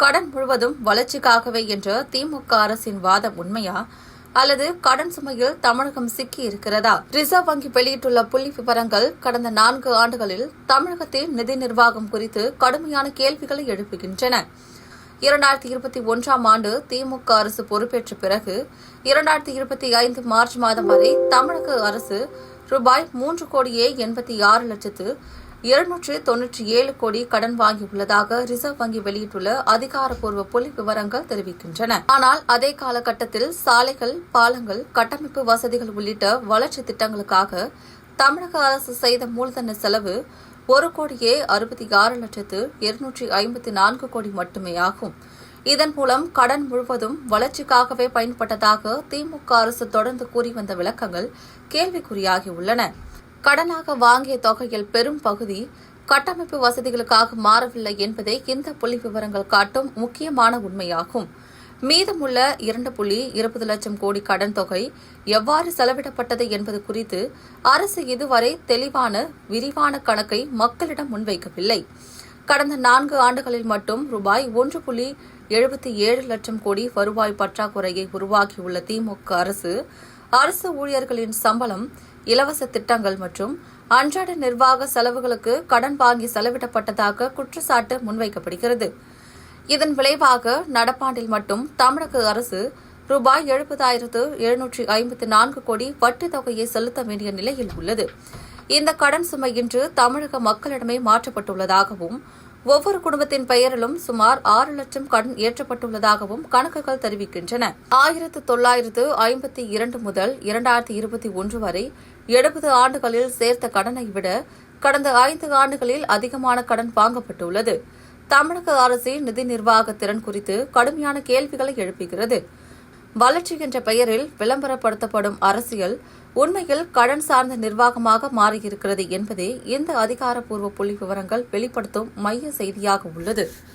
கடன் முழுவதும் வளர்ச்சிக்காகவே என்ற திமுக அரசின் வாதம் உண்மையா? அல்லது கடன் சுமையில் தமிழகம் சிக்கி இருக்கிறதா? ரிசர்வ் வங்கி வெளியிட்டுள்ள புள்ளி விவரங்கள் கடந்த நான்கு ஆண்டுகளில் தமிழகத்தின் நிதி நிர்வாகம் குறித்து கடுமையான கேள்விகளை எழுப்புகின்றன. இரண்டாயிரத்தி இருபத்தி ஒன்றாம் ஆண்டு திமுக அரசு பொறுப்பேற்ற பிறகு இரண்டாயிரத்தி இருபத்தி ஐந்து மார்ச் மாதம் வரை தமிழக அரசு ரூபாய் மூன்று கோடியே எண்பத்தி ஆறு லட்சத்து இருநூற்று தொன்னூற்றி ஏழு கோடி கடன் வாங்கியுள்ளதாக ரிசர்வ் வங்கி வெளியிட்டுள்ள அதிகாரப்பூர்வ புள்ளி விவரங்கள் தெரிவிக்கின்றன. ஆனால் அதே காலகட்டத்தில் சாலைகள் பாலங்கள் கட்டமைப்பு வசதிகள் உள்ளிட்ட வளர்ச்சி திட்டங்களுக்காக தமிழக அரசு செய்த மூலதன செலவு ஒரு கோடியே அறுபத்தி ஆறு லட்சத்து இருநூற்றி ஐம்பத்தி நான்கு கோடி மட்டுமே ஆகும். இதன் மூலம் கடன் முழுவதும் வளர்ச்சிக்காகவே பயன்பட்டதாக திமுக அரசு தொடர்ந்து கூறி வந்த விளக்கங்கள் கேள்விக்குறியாகியுள்ளன கடனாக வாங்கிய தொகையில் பெரும் பகுதி கட்டமைப்பு வசதிகளுக்காக மாறவில்லை என்பதே இந்த புள்ளி விவரங்கள் காட்டும் முக்கியமான உண்மையாகும். மீதமுள்ள இரண்டு புள்ளி இருபது லட்சம் கோடி கடன் தொகை எவ்வாறு செலவிடப்பட்டது என்பது குறித்து அரசு இதுவரை தெளிவான விரிவான கணக்கை மக்களிடம் முன்வைக்கவில்லை. கடந்த நான்கு ஆண்டுகளில் மட்டும் ரூபாய் ஒன்று புள்ளி எழுபத்தி ஏழு லட்சம் கோடி வருவாய் பற்றாக்குறையை உருவாக்கியுள்ள திமுக அரசு அரசு ஊழியர்களின் சம்பளம் இலவச திட்டங்கள் மற்றும் அன்றாட நிர்வாக செலவுகளுக்கு கடன் வாங்கி செலவிடப்பட்டதாக குற்றச்சாட்டு முன்வைக்கப்படுகிறது. இதன் விளைவாக நடப்பாண்டில் மட்டும் தமிழக அரசு ரூபாய் எழுபதாயிரத்து எழுநூற்றி ஐம்பத்தி நான்கு கோடி வட்டி தொகையை செலுத்த வேண்டிய நிலையில் உள்ளது. இந்த கடன் சுமை இன்று தமிழக மக்களிடமே மாற்றப்பட்டுள்ளதாகவும் ஒவ்வொரு குடும்பத்தின் பெயரிலும் சுமார் ஆறு லட்சம் கடன் ஏற்றப்பட்டுள்ளதாகவும் கணக்குகள் தெரிவிக்கின்றன. ஆயிரத்து தொள்ளாயிரத்து ஐம்பத்தி இரண்டு முதல் இரண்டாயிரத்தி இருபத்தி ஒன்று வரை எழுபது ஆண்டுகளில் சேர்த்த கடனை விட கடந்த ஐந்து ஆண்டுகளில் அதிகமான கடன் வாங்கப்பட்டுள்ளது. தமிழக அரசின் நிதி நிர்வாக திறன் குறித்து கடுமையான கேள்விகளை எழுப்புகிறது. வளர்ச்சி என்ற பெயரில் விளம்பரப்படுத்தப்படும் அரசியல் உண்மையில் கடன் சார்ந்த நிர்வாகமாக மாறியிருக்கிறது என்பதே இந்த அதிகாரப்பூர்வ புள்ளி விவரங்கள் வெளிப்படுத்தும் மைய செய்தியாக உள்ளது.